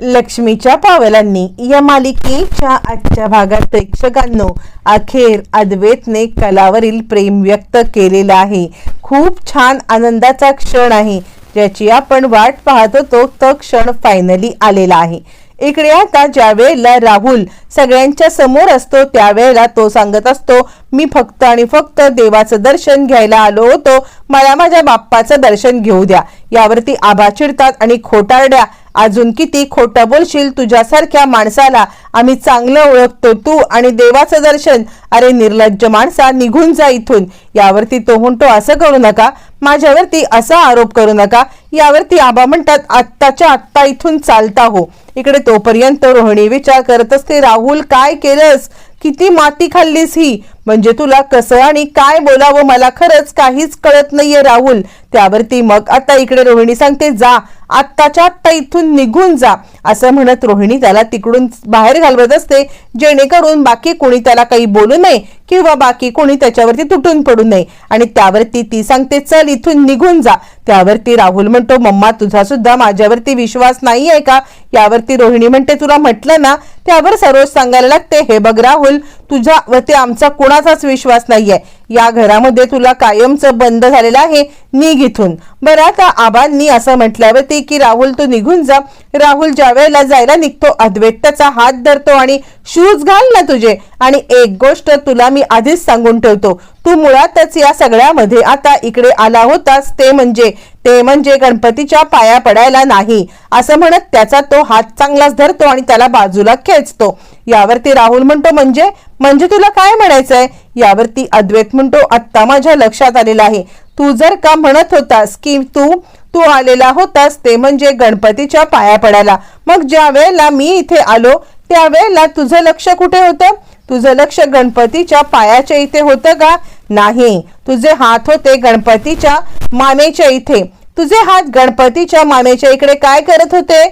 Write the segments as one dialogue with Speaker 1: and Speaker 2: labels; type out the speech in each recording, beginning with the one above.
Speaker 1: लक्ष्मीच्या पावलांनी या मालिकेच्या आजच्या भागात प्रेक्षकांनो अखेर अद्वैतने कलावरील प्रेम व्यक्त केलेलं आहे. खूप छान आनंदाचा क्षण आहे ज्याची आपण वाट पाहत होतो तो क्षण फायनली आलेला आहे. इकडे आता ज्या वेळेला राहुल सगळ्यांच्या समोर असतो त्यावेळेला तो सांगत असतो मी फक्त आणि फक्त देवाचं दर्शन घ्यायला आलो होतो. मला माझ्या बाप्पाचं दर्शन घेऊ द्या. यावरती आभा चिडतात आणि खोटारड्या अजून किती खोटं बोलशील तुझ्यासारख्या माणसाला? आम्ही चांगलं ओळखतो तू आणि देवाचं दर्शन. अरे निर्लज्ज माणसा निघून जा इथून. यावरती तो म्हणतो असं करू नका. माझ्यावरती असा आरोप करू नका. यावरती आबा म्हणतात आत्ताच्या आत्ता इथून चालता हो. इकडे तोपर्यंत रोहिणी विचार करत असते राहुल काय केलंस? किती माती खाल्लीस ही? म्हणजे तुला कसं आणि काय बोलावं? मला खरंच काहीच कळत नाहीये राहुल. त्यावरती मग आता इकडे रोहिणी सांगते जा आत्ताच्या आत्ता इथून निघून जा असं म्हणत रोहिणी त्याला तिकडून बाहेर घालवत असते. जेणेकरून बाकी कोणी त्याला काही बोलू नये किंवा बाकी कोणी त्याच्यावरती तुटून पडू नये. आणि त्यावरती ती सांगते चल इथून निघून जा. त्यावरती राहुल म्हणतो मम्मा तुझा सुद्धा माझ्यावरती विश्वास नाही आहे का? यावरती रोहिणी म्हणते तुला म्हटलं ना त्यावर सरोज सांगायला लागते हे बघ राहुल तुझ्यावरती आमचा कोणाचाच विश्वास नाहीये. या घरामध्ये तुला कायमचं बंद झालेलं आहे. निघ इथून. बरं आता आबांनी असं म्हटल्यावरती की राहुल तू निघून जा. राहुल ज्या वेळेला जायला निघतो अद्वैत त्याचा हात धरतो आणि शूज घाल ना तुझे. आणि एक गोष्ट तुला मी आधीच सांगून ठेवतो. तू मुळातच या सगळ्यामध्ये आता इकडे आला होतास ते म्हणजे ते म्हणजे गणपतीच्या पाया पडायला नाही. असं म्हणत त्याचा तो हात चांगलाच धरतो आणि त्याला बाजूला खेचतो. यावरती राहुल म्हणतो म्हणजे? म्हणजे तुला काय म्हणायचंय? यावरती अद्वैत म्हणतो आत्ता माझ्या लक्षात आलेलं आहे. तू जर का म्हणत होतास की तू तू आलेला होतास ते म्हणजे गणपतीच्या पाया पडायला मग ज्या वेळेला मी इथे आलो त्यावेळेला तुझं लक्ष कुठे होतं? तुझं लक्ष गणपतीच्या पायाच्या इथे होतं का? नाही. तुझे हात होते गणपतीच्या मामेच्या इथे. तुझे हात गणपतीच्या मामेच्या इकडे काय करत होते?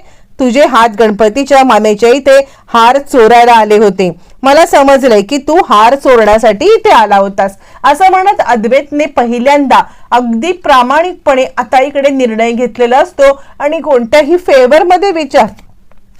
Speaker 1: तुझे हात गणपतीच्या मामेच्या इथे हार चोरायला आले होते. मला समजलंय की तू हार चोरण्यासाठी इथे आला होतास. असं म्हणत अद्वैतने पहिल्यांदा अगदी प्रामाणिकपणे आता इकडे निर्णय घेतलेला असतो आणि कोणत्याही फेवरमध्ये विचार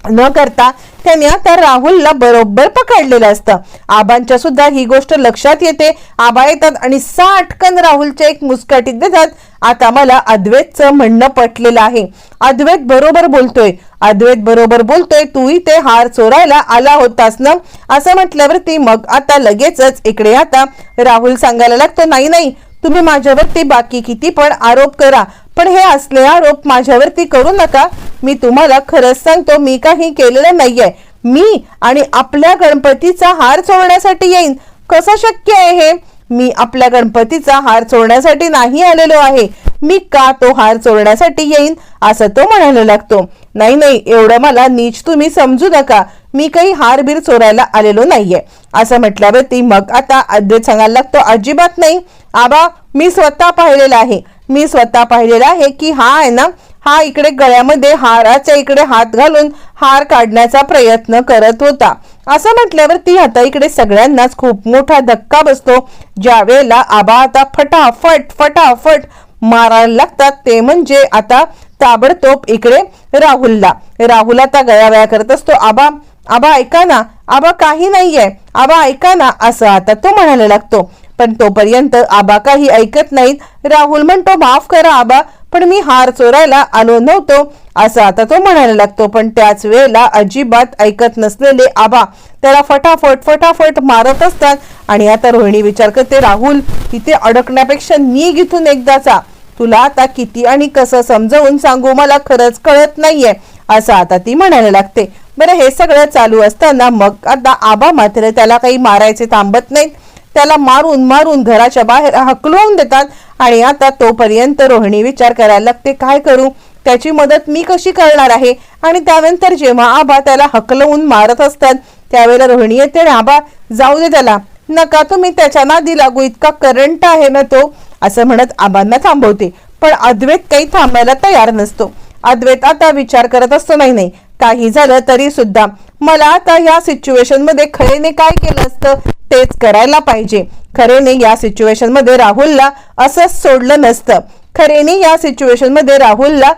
Speaker 1: न करता त्याने आता राहुलला बरोबर पकडलेलं असतं. आबांच्या सुद्धा ही गोष्ट लक्षात येते. आबा येतात आणि साठकन राहुलच्या एक मुस्काटीत देतात. आता मला अद्वैतचं म्हणणं पटलेलं आहे. अद्वैत बरोबर बोलतोय. अद्वैत बरोबर बोलतोय तू इथे हार चोरायला आला होतास ना? असं म्हटल्यावरती मग आता लगेचच इकडे आता राहुल सांगायला लागतो नाही नाही तुम्ही माझ्यावरती बाकी किती पण आरोप करा पण हे असले आरोप माझ्यावरती करू नका. मी तुम्हाला खरंच सांगतो मी काही केलेलं नाहीये. मी आणि आपल्या गणपतीचा हार चोरण्यासाठी येईन. कसं शक्य आहे हे? मी आपल्या गणपतीचा हार चोरण्यासाठी नाही आलेलो आहे. मी का तो हार चोरण्यासाठी येईन? असं तो म्हणायला लागतो. नाही नाही एवढं मला नीच तुम्ही समजू नका. मी काही हार बीर चोरायला आलेलो नाहीये. असं म्हटल्यावरती मग आता अद्वैत सांगायला लागतो अजिबात नाही. आबा मी स्वतः पाहिलेला आहे. मी स्वतः पाहिलेला आहे की हा आहे ना हा इकडे गळ्यामध्ये हाराच्या इकडे हात घालून हार काढण्याचा प्रयत्न करत होता. असं म्हटल्यावर ती आता इकडे सगळ्यांनाच खूप मोठा धक्का बसतो. ज्या वेळेला आबा आता फटाफट फटाफट मारायला लागतात ते म्हणजे आता ताबडतोब इकडे राहुलला. राहुल आता गयावया करत असतो आबा आबा ऐका ना आबा काही नाहीये आबा ऐका ना असं आता तो म्हणायला लागतो. पण तोपर्यंत आबा काही ऐकत नाहीत. राहुल म्हणतो माफ करा आबा पण मी हार चोरायला आलो नव्हतो असं आता तो म्हणायला लागतो. पण त्याच वेळेला अजिबात ऐकत नसलेले आबा त्याला फटाफट फटाफट मारत असतात. आणि आता रोहिणी विचार करते राहुल इथे अडकण्यापेक्षा निघ इथून एकदाचा तुला आता किती आणि कसं समजावून सांगू मला खरंच कळत नाहीये असं आता ती म्हणायला लागते. बरं हे सगळं चालू असताना मग आता आबा मात्र त्याला काही मारायचे थांबत नाहीत. त्याला मारून मारून घराच्या बाहेर हकलवून देतात आणि आता तोपर्यंत रोहिणी विचार करायला लागते काय करू? त्याची मदत मी कशी करणार आहे? आणि त्यानंतर जेव्हा आबा त्याला हकलवून मारत असतात त्यावेळेला रोहिणी येते आणि आबा जाऊ दे त्याला. नका तुम्ही त्याच्या नादी लागू. इतका करंट आहे ना तो. असं म्हणत आबांना थांबवते. पण अद्वैत काही थांबायला तयार नसतो. अद्वैत आता विचार करत असतो नाही नाही काही झालं तरी सुद्धा मला आता या सिच्युएशनमध्ये खरेने काय केलं असतं तेच करायला पाहिजे. खरेने या सिच्युएशनमध्ये राहुलला असंच सोडलं नसतं. खरेने या सिच्युएशनमध्ये राहुलला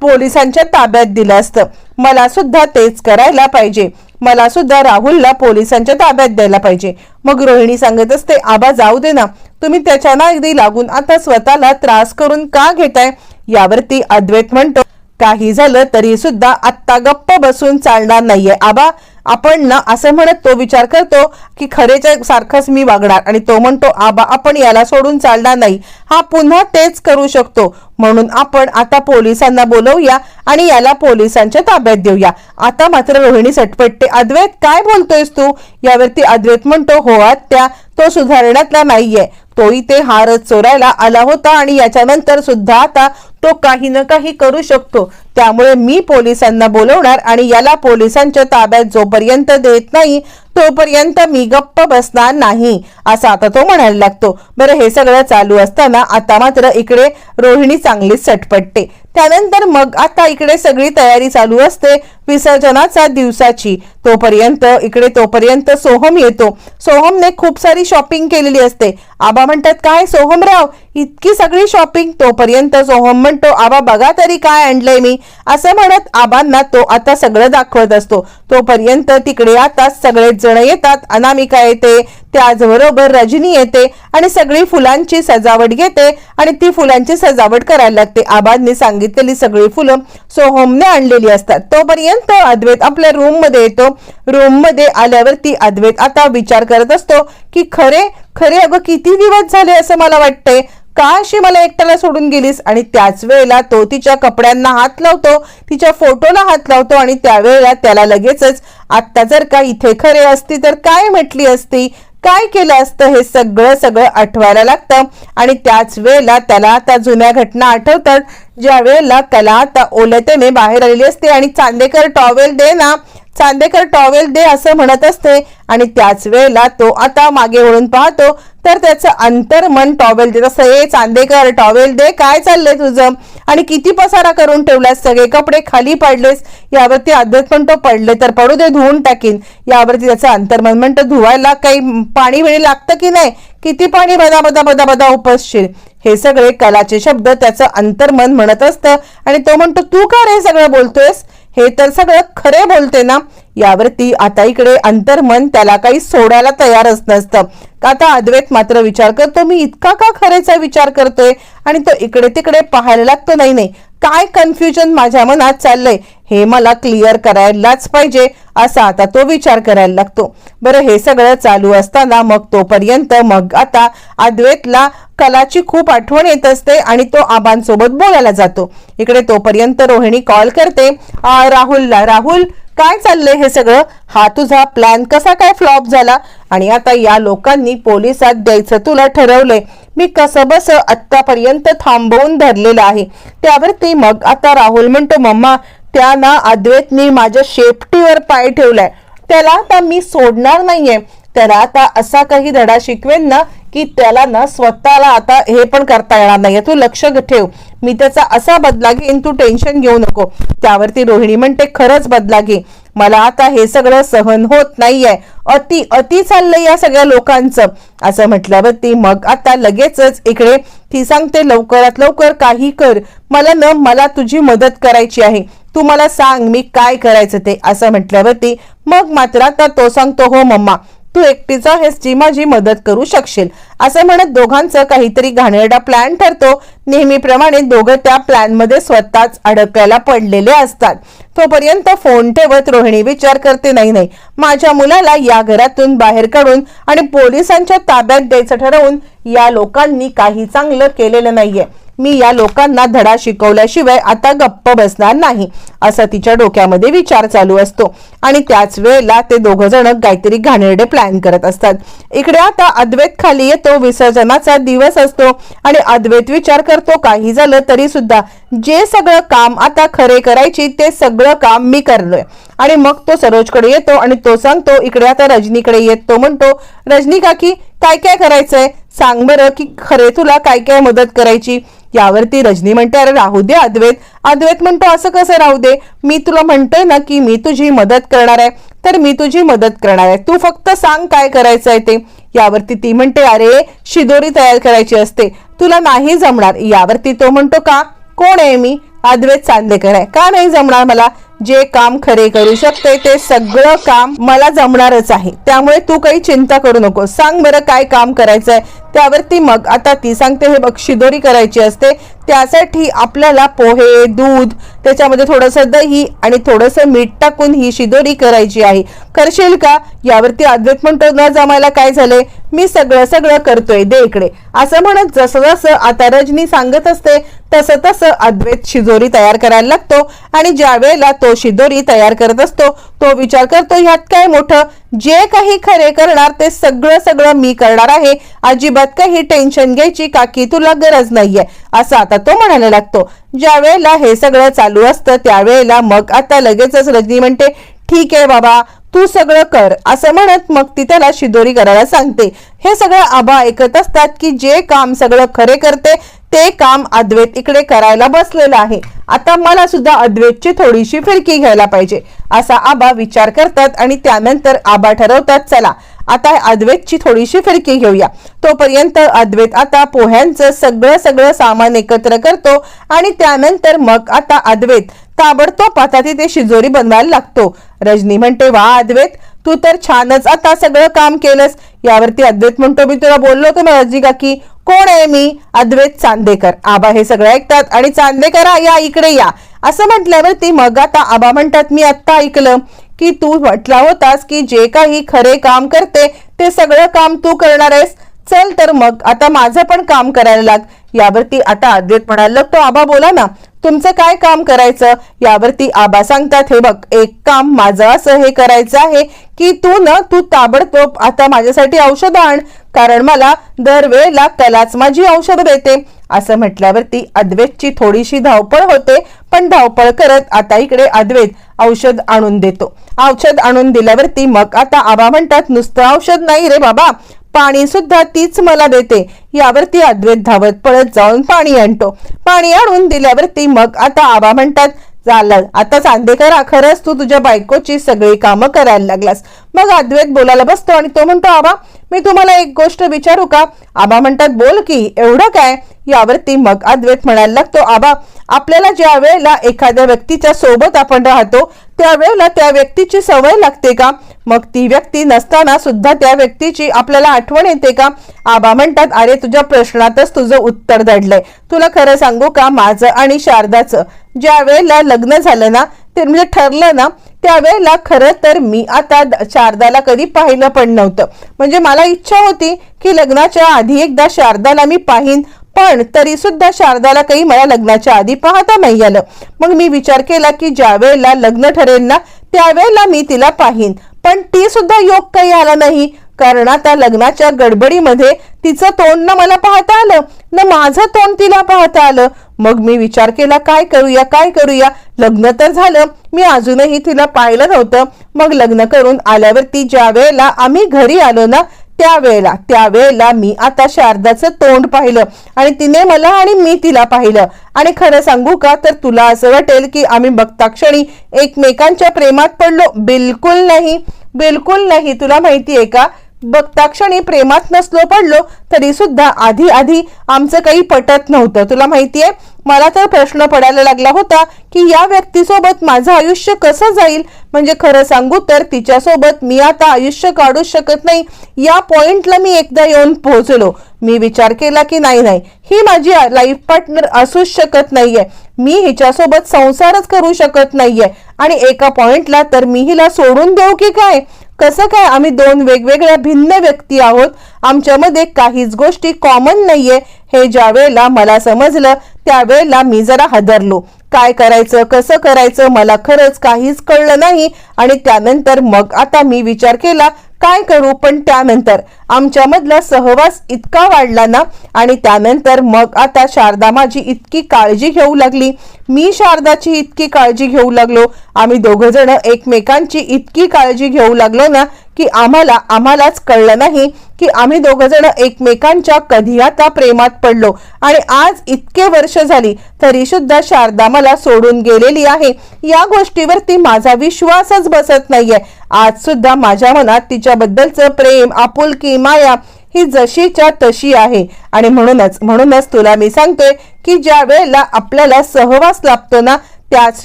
Speaker 1: पोलिसांच्या ताब्यात दिलं असतं. मला सुद्धा तेच करायला पाहिजे. मला सुद्धा राहुलला पोलिसांच्या ताब्यात द्यायला पाहिजे. मग रोहिणी सांगत असते आबा जाऊ दे ना. तुम्ही त्याच्या नागदी लागून आता स्वतःला त्रास करून का घेताय? यावरती अद्वैत म्हणतो काही झालं तरी सुद्धा आत्ता गप्प बसून चालणार नाहीये. आबा आपण ना असं म्हणत तो विचार करतो की खरेच्या सारखंच मी वागणार आणि तो म्हणतो आबा आपण याला सोडून चालणार नाही. हा पुन्हा तेच करू शकतो. म्हणून आपण आता पोलिसांना बोलवूया आणि याला पोलिसांच्या ताब्यात देऊया. आता मात्र रोहिणी सटपटते. अद्वैत काय बोलतोयस तू? यावरती अद्वैत म्हणतो हो आत्या तो सुधारण्यातला नाहीये. तोही ते हार चोरायला आला होता आणि याच्यानंतर सुद्धा आता तो काही ना काही करू शकतो. त्यामुळे मी पोलिसांना बोलवणार आणि याला पोलिसांच्या ताब्यात जोपर्यंत देत नाही तोपर्यंत मी गप्प बसणार नाही असं आता तो म्हणायला लागतो. बरं हे सगळं चालू असताना आता मात्र इकडे रोहिणी चांगलीच सटपटते. त्यानंतर मग आता इकडे सगळी तयारी चालू असते. विसर्जनाचा दिवसाची. तोपर्यंत इकडे तोपर्यंत सोहम येतो. सोहमने खूप सारी शॉपिंग केलेली असते. आबा म्हणतात काय सोहमराव? इतकी सगळी शॉपिंग तोपर्यंत सोहम म्हणतो आबा बघा तरी काय आणलंय मी. असं म्हणत आबांना तो आता सगळं दाखवत असतो. तोपर्यंत तिकडे आता सगळेच जण येतात. अनामिका येते त्याचबरोबर रजनी येते आणि सगळी फुलांची सजावट घेते आणि ती फुलांची सजावट करायला लागते. आबांनी सांगितलेली सगळी फुलं सोहमने आणलेली असतात. तोपर्यंत अद्वैत आपल्या रूममध्ये येतो. रूममध्ये आल्यावरती अद्वैत आता विचार करत असतो की खरे खरे अगं किती दिवस झाले असं मला वाटतंय? का अशी मला एकट्याला सोडून गेलीस? आणि त्याच वेळेला तो तिच्या कपड्यांना हात लावतो तिच्या फोटोला हात लावतो आणि त्यावेळेला त्याला लगेचच आत्ता जर का इथे खरे असती तर काय म्हटली असती? काय केलं असतं हे सगळं सगळं आठवायला लागतं. आणि त्याच वेळेला त्याला त्या जुन्या घटना आठवतात. ज्या वेळेला त्याला त्या ओलतेने बाहेर आलेली असते. आणि चांदेकर टॉवेल दे ना चांदेकर टॉवेल दे असं म्हणत असते आणि त्याच वेळेला तो आता मागे वळून पाहतो तर त्याचं अंतर्मन टॉवेल देत असं ए चांदेकर टॉवेल दे काय चाललंय तुझं? आणि किती पसारा करून ठेवलास सगळे कपडे खाली पडलेस? यावरती अद्वैत म्हणतो पडले तर पडू दे धुवून टाकीन. यावरती त्याचं अंतर्मन म्हणतो धुवायला काही पाणी वेळी लागतं की नाही? किती पाणी बदा बदा बदा बदा उपसशील? हे सगळे कलाचे शब्द त्याचं अंतर्मन म्हणत असतं आणि तो म्हणतो तू का रे सगळं बोलतोयस? हे तर सगळं खरे बोलते ना? यावरती आता इकडे अंतर्मन त्याला काही सोडायला तयारच नसतं. का आता अद्वैत मात्र विचार करतो मी इतका का खरेचा विचार करतोय? आणि तो इकडे तिकडे पाहायला लागतो नाही नाही. काय कन्फ्युजन माझ्या मनात चाललंय? हे मला क्लिअर करायलाच पाहिजे असा आता तो विचार करायला लागतो. बरं हे सगळं चालू असताना मग तोपर्यंत मग आता अद्वैतला कलाची खूप आठवण येत असते आणि तो आबांसोबत बोलायला जातो. इकडे तोपर्यंत रोहिणी कॉल करते राहुलला राहुल काय चाललंय हे सगळं? हा तुझा प्लॅन कसा काय फ्लॉप झाला? आणि आता या लोकांनी पोलिसात द्यायचं तुला ठरवलंय. मी कसं बस आत्तापर्यंत थांबवून धरलेलं आहे. त्यावरती मग आता राहुल म्हणतो मम्मा त्या ना अद्वैतनी माझ्या शेपटीवर पाय ठेवलाय. त्याला आता मी सोडणार नाहीये. त्याला आता असा काही धडा शिकवेन ना की त्याला ना स्वतःला आता हे पण करता येणार नाहीये. तू लक्ष ठेव. मी त्याचा असा बदला घेईन तू टेन्शन घेऊ नको. त्यावरती रोहिणी म्हणते खरंच बदला घे. मला आता हे सगळं सहन होत नाहीये. अति अति चाललंय या सगळ्या लोकांचं. असं म्हटल्यावरती मग आता लगेचच इकडे ती सांगते लवकरात लवकर काही कर. मला न मला तुझी मदत करायची आहे. तू मला सांग मी काय करायचं ते असं म्हटल्यावरती मग मात्र आता तो सांगतो हो मम्मा तू एकटीचा हेच जी माझी मदत करू शकशील. असं म्हणत दोघांचं काहीतरी घाणेरडा प्लॅन ठरतो. नेहमीप्रमाणे दोघं त्या प्लॅनमध्ये स्वतःच अडकायला पडलेले असतात. तोपर्यंत फोन ठेवत रोहिणी विचार करते नाही नाही माझ्या मुलाला या घरातून बाहेर काढून आणि पोलिसांच्या ताब्यात द्यायचं ठरवून या लोकांनी काही चांगलं केलेलं नाहीये. मी या लोकांना धडा शिकवल्याशिवाय आता गप्प बसणार नाही असं तिच्या डोक्यामध्ये विचार चालू असतो. आणि त्याच वेळेला ते दोघं जण काहीतरी घाणेरडे प्लॅन करत असतात. इकडे आता अद्वैत खाली येतो विसर्जनाचा दिवस असतो आणि अद्वैत विचार करतो काही झालं तरी सुद्धा जे सगळं काम आता खरे करायची ते सगळं काम मी करलोय. आणि मग तो सरोजकडे येतो आणि तो सांगतो इकडे आता रजनीकडे येत तो म्हणतो रजनी काकी काय काय करायचंय? सांग बरं की खरे तुला काय काय मदत करायची? यावरती रजनी म्हणते अरे राहू दे अद्वैत. अद्वैत म्हणतो असं कसं राहू दे? मी तुला म्हणतोय ना की मी तुझी मदत करणार आहे. तर मी तुझी मदत करणार आहे. तू फक्त सांग काय करायचं आहे ते. यावरती ती म्हणते अरे शिदोरी तयार करायची असते. तुला नाही जमणार. यावरती तो म्हणतो का? कोण आहे मी? अद्वैत चांदेकर आहे. का नाही जमणार मला? जे काम खरे करू शकते ते सगळं काम मला जमणारच आहे. त्यामुळे तू काही चिंता करू नको सांग बरं काय काम करायचंय. त्यावरती मग आता ती सांगते हे बघ शिदोरी करायची असते त्यासाठी आपल्याला पोहे दूध त्याच्यामध्ये थोडंसं दही आणि थोडंसं मीठ टाकून ही शिदोरी करायची आहे. करशील का? यावरती अद्वैत म्हणतो न जमायला काय झालंय? मी सगळं सगळं करतोय दे इकडे. असं म्हणत जसं जसं आता रजनी सांगत असते तसं तसं अद्वैत शिदोरी तयार करायला लागतो आणि ज्या वेळेला तो शिदोरी तयार करत असतो तो विचार करतो ह्यात काय मोठं? जे काही खरे करणार ते सगळं सगळं मी करणार आहे. अजिबात काही टेन्शन घ्यायची काकी तुला गरज नाहीये. असं आता तो म्हणायला लागतो ज्या वेळेला हे सगळं चालू असतं त्यावेळेला मग आता लगेचच रजनी म्हणते ठीक आहे बाबा तू सगळं कर असं म्हणत मग ती त्याला शिदोरी करायला सांगते. हे सगळं आबा ऐकत असतात की जे काम सगळं खरे करते ते काम अद्वैत इकडे करायला बसलेलं आहे. आता मला सुद्धा अद्वैतची थोडीशी फिरकी घ्यायला पाहिजे असा आबा विचार करतात आणि त्यानंतर आबा ठरवतात चला आता अद्वैतची थोडीशी फिरकी घेऊया. तोपर्यंत अद्वैत आता पोह्यांचं सगळं सगळं सामान एकत्र करतो आणि त्यानंतर मग आता अद्वैत ताबडतोब आता तिथे शिजोरी बनवायला लागतो. रजनी म्हणते वा अद्वैत तू तर छानच आता सगळं काम केलंस. यावरती अद्वैत म्हणतो मी तुला बोललो होतो ना रजनी काकी कोण आहे मी? अद्वैत चांदेकर. आबा हे सगळं ऐकतात आणि चांदेकर या इकडे या. असं म्हटल्यावरती मग आता आबा म्हणतात मी आत्ता ऐकलं. की तू म्हटला होतास की जे काही खरे काम करते ते सगळं काम तू करणार आहेस. चल तर मग आता माझं पण काम करायला लाग. यावरती आता अद्वैत म्हणायला लागतो आबा बोला ना तुमचं काय काम करायचं? यावरती आबा सांगतात हे बघ एक काम माझं असं हे करायचं आहे की तू न तू ताबडतोब आता माझ्यासाठी औषध आण कारण मला दरवेळेला कलाच माझी औषध देते. असं म्हटल्यावरती अद्वैतची थोडीशी धावपळ होते पण धावपळ करत आता इकडे अद्वैत औषध आणून देतो. औषध आणून दिल्यावरती मग आता आबा म्हणतात नुसतं औषध नाही रे बाबा पाणी सुद्धा तीच मला देते. यावरती अद्वैत धावत पळत जाऊन पाणी आणतो. पाणी आणून दिल्यावरती मग आता आबा म्हणतात झालं आता चांदेकरा खरंच तू तुझ्या बायकोची सगळी कामं करायला लागलास. मग अद्वैत बोलायला बसतो आणि तो म्हणतो आबा मी तुम्हाला एक गोष्ट विचारू का? आबा म्हणतात बोल की एवढं काय? यावरती मग अद्वैत म्हणायला लागतो आबा आपल्याला ज्या वेळेला एखाद्या व्यक्तीच्या सोबत आपण राहतो त्यावेळेला त्या व्यक्तीची सवय लागते का? मग ती व्यक्ती नसताना सुद्धा त्या व्यक्तीची आपल्याला आठवण येते का? आबा म्हणतात अरे तुझ्या प्रश्नातच तुझं उत्तर दडलंय. तुला खरं सांगू का? माझं आणि शारदाचं. ज्या वेळेला लग्न झालं ना ते म्हणजे ठरलं ना त्यावेळेला खरं तर मी आता शारदाला कधी पाहिलं पण नव्हतं. म्हणजे मला इच्छा होती की लग्नाच्या आधी एकदा शारदाला मी पाहीन पण तरी सुद्धा शारदाला काही मला लग्नाच्या आधी पाहता नाही आलं. मग मी विचार केला की ज्या वेळेला लग्न ठरेल ना त्यावेळेला मी तिला पाहीन. पण ती सुद्धा योग काही आला नाही. कारण आता लग्नाच्या गडबडीमध्ये तिचं तोंड ना मला पाहता आलं. ना माझं तोंड तिला पाहता आलं. मग मी विचार केला काय करूया काय करूया? लग्न तर झालं. मी अजूनही तिला पाहिलं नव्हतं. मग लग्न करून आल्यावरती ज्या वेळेला आम्ही घरी आलो ना त्यावेळेला त्यावेळेला मी आता शारदाचं तोंड पाहिलं आणि तिने मला आणि मी तिला पाहिलं. आणि खरं सांगू का तर तुला असं वाटेल की आम्ही बघता क्षणी एकमेकांच्या प्रेमात पडलो. बिलकुल नाही बिलकुल नाही. तुला माहिती आहे का बघता क्षणी प्रेमात नसलो पडलो तरी सुद्धा आधी आधी आमचं काही पटत नव्हतं. तुला माहितीये मला तर प्रश्न पडायला लागला होता की या व्यक्तीसोबत माझं आयुष्य कसं जाईल? म्हणजे खरं सांगू तर तिच्यासोबत मी आता आयुष्य काढू शकत नाही. या पॉइंटला मी एकदा येऊन पोहोचलो. मी विचार केला की नाही नाही ही माझी लाईफ पार्टनर असूच शकत नाहीये. मी हिच्यासोबत संसारच करू शकत नाहीये. आणि एका पॉइंटला तर मी हिला सोडून देऊ की काय? कसं काय आम्ही दोन वेगवेगळ्या भिन्न व्यक्ती आहोत? आमच्यामध्ये काहीच गोष्टी कॉमन नाहीये. हे ज्या वेळेला मला समजलं त्यावेळेला मी जरा हादरलो. काय करायचं कसं करायचं मला खरंच काहीच कळलं नाही. आणि त्यानंतर मग आता मी विचार केला काय करू? पण त्यानंतर आमच्यामधला सहवास इतका वाढला ना? आणि त्यानंतर मग आता शारदा माझी इतकी काळजी घेऊ लागली. मी शारदाची इतकी काळजी घेऊ लागलो. आम्ही दोघंजणं जण एकमेकांची इतकी काळजी घेऊ लागलो ना की आम्हाला आम्हालाच कळलं नाही की आम्ही दोघंजण एकमेकांच्या कधी आता प्रेमात पडलो. आणि आज इतके वर्ष झाली तरी सुद्धा शारदा मला सोडून गेलेली आहे. या गोष्टीवरती माझा विश्वासच बसत नाहीये. आज सुद्धा माझ्या मनात तिच्याबद्दलचं प्रेम आपुलकी माया ही जशीच्या तशी आहे. आणि म्हणूनच म्हणूनच तुला मी सांगते की ज्या वेळेला आपल्याला सहवास लाभतो ना त्याच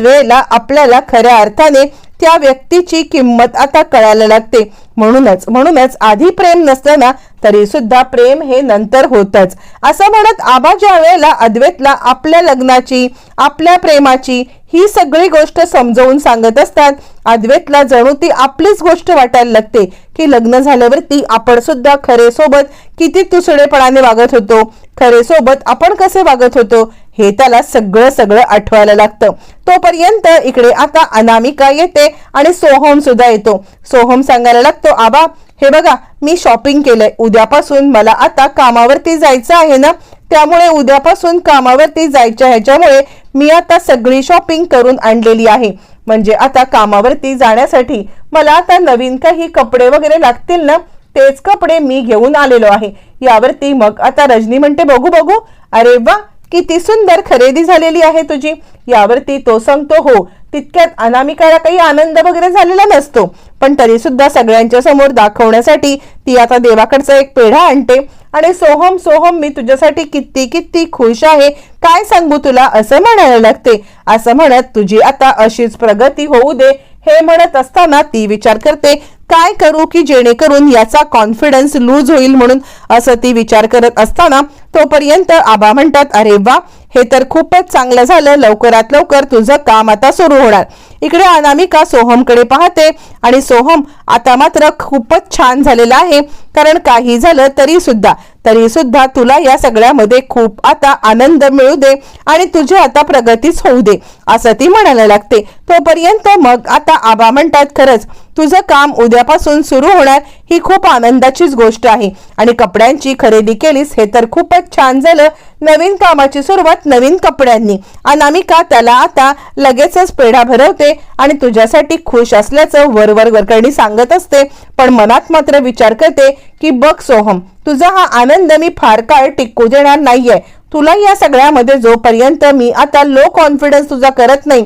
Speaker 1: वेळेला आपल्याला खऱ्या अर्थाने त्या व्यक्तीची किंमत आता कळायला लागते. म्हणूनच म्हणूनच आधी प्रेम नसताना तरी सुद्धा प्रेम हे नंतर होतच. असं म्हणत आबा ज्या वेळेला अद्वैतला आपल्या लग्नाची आपल्या प्रेमाची ही सगळी गोष्ट समजावून सांगत असतात अद्वैतला जणू ती आपलीच गोष्ट वाटायला लागते की लग्न झाल्यावरती आपण सुद्धा खरे सोबत किती तुसडेपणाने वागत होतो खरे सोबत आपण कसे वागत होतो हे त्याला सगळं सगळं आठवायला लागतं. तोपर्यंत इकडे आता अनामिका येते आणि सोहम सुद्धा येतो. सोहम सांगायला लागतो आबा हे बघा मी शॉपिंग केलंय. उद्यापासून मला आता कामावरती जायचं आहे ना? त्यामुळे उद्यापासून कामावरती जायच्या ह्याच्यामुळे मी आता सगळी शॉपिंग करून आणलेली आहे. म्हणजे आता कामावरती जाण्यासाठी मला आता नवीन काही कपडे वगैरे लागतील ना? तेच कपडे मी घेऊन आलेलो आहे. यावरती मग आता रजनी म्हणते बघू बघू. अरे वा किती सुंदर खरेदी झालेली आहे तुझी? यावरती तो सांगतो हो तितक्यात अनामिकाला काही आनंद वगैरे झालेला नसतो. पण तरी सुद्धा सगळ्यांच्या समोर दाखवण्यासाठी ती आता देवाकडचा एक पेढा आणते. आणि सोहम सोहम मी तुझ्यासाठी किती किती खुश आहे. काय सांगू तुला? असं म्हणायला लागते. असं म्हणत तुझी आता अशीच प्रगती होऊ दे. हे म्हणत असताना ती विचार करते काय करू की जेणेकरून याचा कॉन्फिडन्स लूज होईल म्हणून असं ती विचार करत असताना तोपर्यंत आबा म्हणतात अरे वा हे तर खूपच चांगलं झालं. लवकरात लवकर तुझं काम आता सुरू होणार. इकडे अनामिका सोहमकडे पाहते आणि सोहम आता मात्र खूपच छान झालेला आहे. कारण काही झालं तरी सुद्धा. तरी सुद्धा तुला या सगळ्यामध्ये खूप आता आनंद मिळू दे आणि तुझी आता प्रगतीच होऊ दे असं ती म्हणायला लागते. तोपर्यंत मग आता आबा म्हणतात खरंच तुझं काम उद्यापासून सुरू होणार ही खूप आनंदाचीच गोष्ट आहे. आणि कपड्यांची खरेदी केलीस हे तर खूपच छान झालं. नवीन कामाची सुरुवात नवीन कपड्यांनी. अनामिका त्याला आता लगेचच पेढा भरवते? आणि तुझ्यासाठी खुश असल्याचं वरवर वरकरणी सांगत असते. पण मनात मात्र विचार करते की बघ सोहम तुझा हा आनंद मी फार काळ टिकू देणार नाहीये. तुला या सगळ्यामध्ये जोपर्यंत मी आता लो कॉन्फिडन्स तुझा करत नाही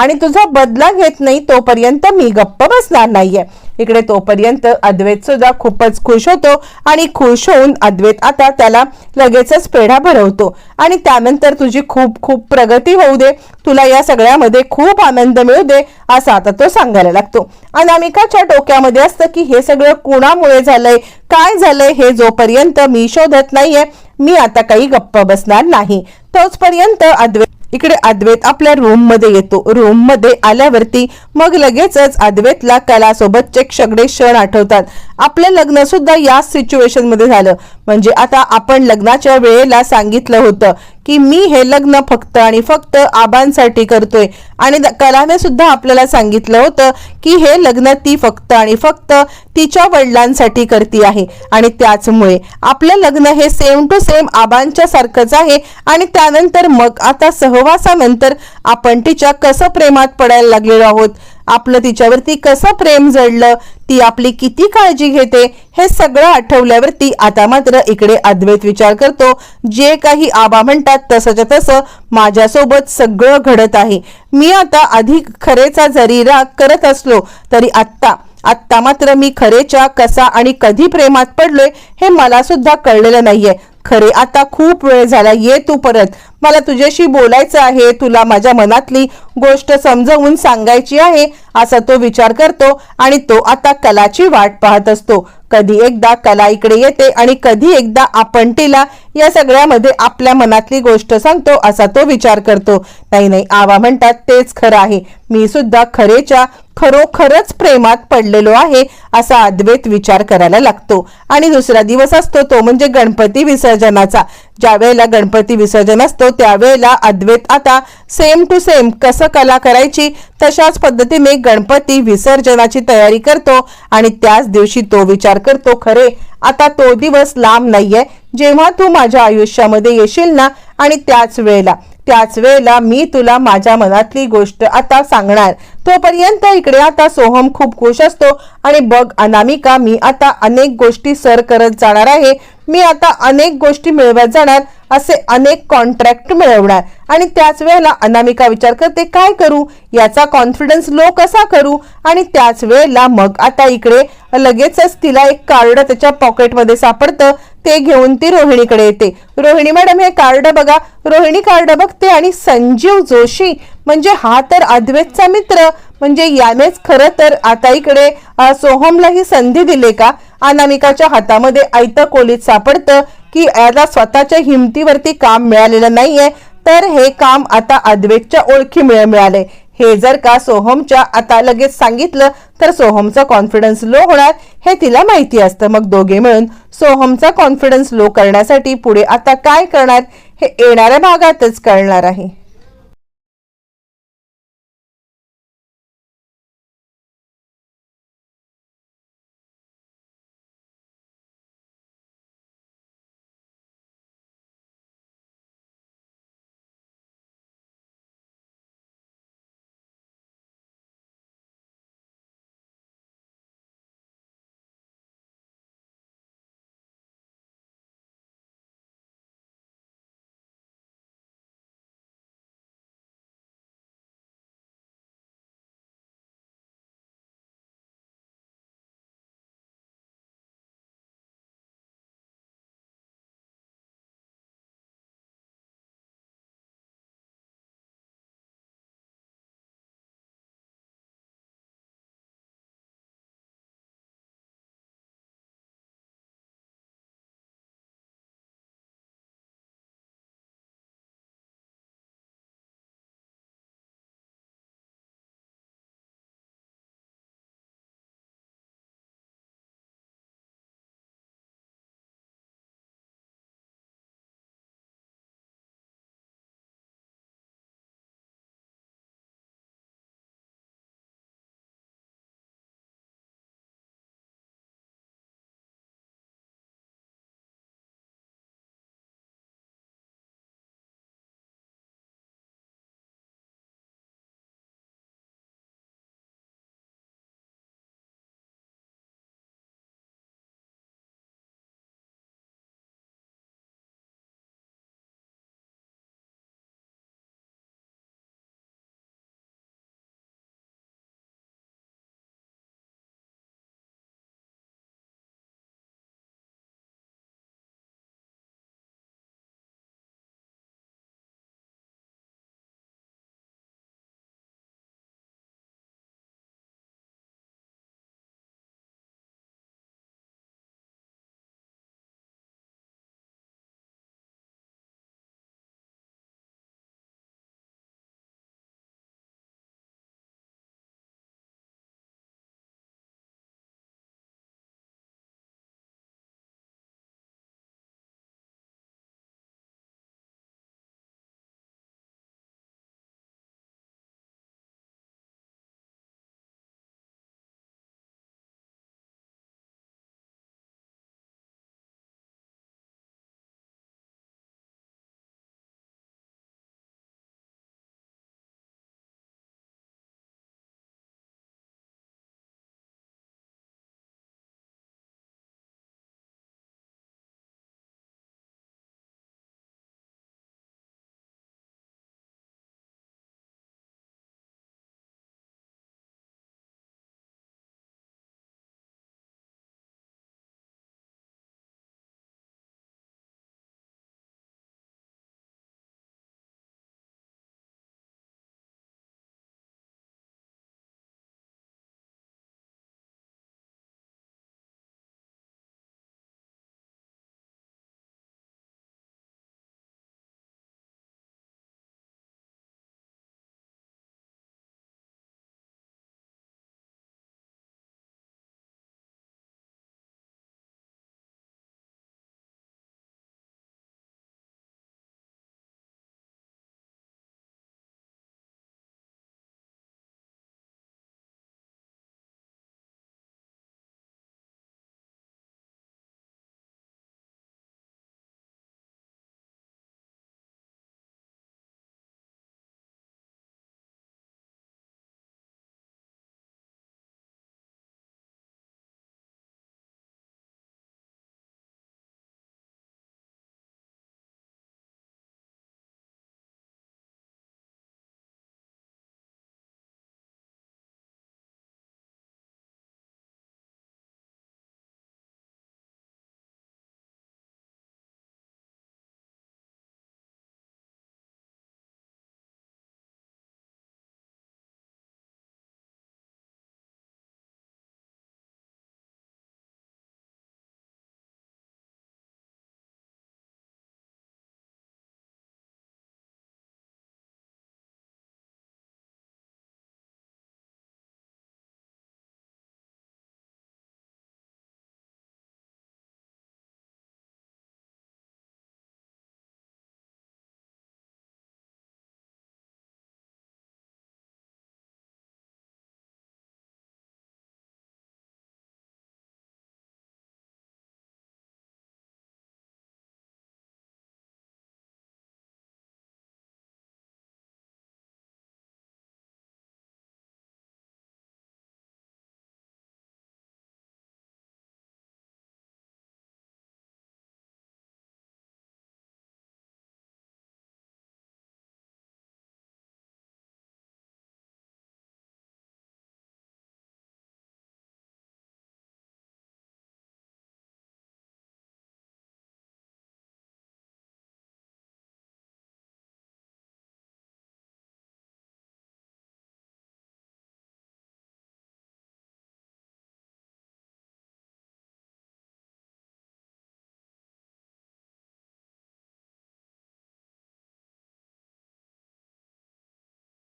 Speaker 1: आणि तुझा बदला घेत नाही तोपर्यंत मी गप्प बसणार नाहीये. इकडे तोपर्यंत अद्वैत सुद्धा खूपच खुश होतो आणि खुश होऊन अद्वैत आता त्याला लगेचच पेढा भरवतो. आणि त्यानंतर तुझी खूप खूप प्रगती होऊ दे. तुला या सगळ्यामध्ये खूप आनंद मिळू दे असा आता तो सांगायला लागतो. अनामिकाच्या डोक्यामध्ये असतं की हे सगळं कुणामुळे झालंय काय झालंय हे जोपर्यंत मी शोधत नाहीये मी आता काही गप्प बसणार नाही. तोचपर्यंत अद्वैत इकडे अद्वैत आपल्या रूममध्ये येतो. रूममध्ये आल्यावरती मग लगेचच अद्वैतला कला सोबतचे सगळे क्षण आठवतात. आपलं लग्न सुद्धा याच सिच्युएशनमध्ये झालं. म्हणजे आता आपण लग्नाच्या वेळेला सांगितलं होतं की मी हे लग्न फक्त आणि फक्त आबांसाठी करतोय. आणि द- कलाने सुद्धा आपल्याला सांगितलं होतं की हे लग्न ती फक्त आणि फक्त तिच्या वडिलांसाठी करती आहे. आणि त्याचमुळे आपलं लग्न हे सेम टू सेम आबांच्या सारखंच आहे. आणि त्यानंतर मग आता सहवासानंतर आपण तिच्या कसं प्रेमात पडायला लागलेलो आहोत? आपलं तिच्यावरती कसं प्रेम जडलं ती आपली किती काळजी घेते हे सगळं आठवल्यावरती आता मात्र इकडे अद्वैत विचार करतो. जे काही आबा म्हणतात तसंच्या तसं माझ्यासोबत सगळं घडत आहे. मी आता अधिक खरेचा जरी राग करत असलो तरी आत्ता आत्ता मात्र मी खरेच्या कसा आणि कधी प्रेमात पडलोय हे मला सुद्धा कळलेलं नाहीये. खरे आता खूप वेळ झाला ये तू परत. मला तुझ्याशी बोलायचं आहे तुला माझ्या मनातली गोष्ट समजवून सांगायची आहे असा तो विचार करतो आणि तो आता कलाची वाट पाहत असतो. कधी एकदा कला इकडे येते आणि कधी एकदा आपण तिला या सगळ्यामध्ये आपल्या मनातली गोष्ट सांगतो असा तो विचार करतो. नाही नाही आवा म्हणतात तेच खरं आहे. मी सुद्धा खरेच्या खरोखरच प्रेमात पडलेलो आहे असा अद्वैत विचार करायला लागतो. आणि दुसरा दिवस असतो तो म्हणजे गणपती विसर्जनाचा. ज्या वेळेला गणपती विसर्जन असतो त्यावेळेला अद्वैत आता सेम टू सेम कसं कला करायची तशाच पद्धतीने गणपती विसर्जनाची तयारी करतो आणि त्याच दिवशी तो विचार करतो खरे आता तो दिवस लांब नाहीये. जेव्हा तू माझ्या आयुष्यामध्ये येशील ना आणि त्याच वेळेला त्याच वेळेला मी तुला माझ्या मनातली गोष्ट आता सांगणार. तोपर्यंत इकडे आता सोहम खूप खुश असतो आणि बघ अनामिका मी आता अनेक गोष्टी सर करत जाणार आहे. मी आता अनेक गोष्टी मिळवत जाणार असे अनेक कॉन्ट्रॅक्ट मिळवणार. आणि त्याच वेळेला अनामिका विचार करते काय करू? याचा कॉन्फिडन्स लो कसा करू? आणि त्याच वेळेला मग आता इकडे लगेचच तिला एक कार्ड त्याच्या पॉकेटमध्ये सापडतं ते घेऊन ती रोहिणीकडे येते. रोहिणी मॅडम हे कार्ड बघा. रोहिणी कार्ड बघते आणि संजीव जोशी म्हणजे हा तर अद्वैतचा मित्र म्हणजे यानेच खरं तर आता इकडे सोहमलाही सोहमला ही संधी दिली का? अनामिकाच्या हातामध्ये आयतं कोलीत सापडतं की याला स्वतःच्या हिमतीवरती काम मिळालेलं नाहीये तर हे काम आता अद्वेकच्या ओळखी मिळ मिळाले हे जर का सोहमच्या आता लगेच सांगितलं तर सोहमचा कॉन्फिडन्स लो होणार हे तिला माहिती असतं. मग दोघे मिळून सोहमचा कॉन्फिडन्स लो करण्यासाठी पुढे आता काय करणार हे येणाऱ्या भागातच कळणार आहे.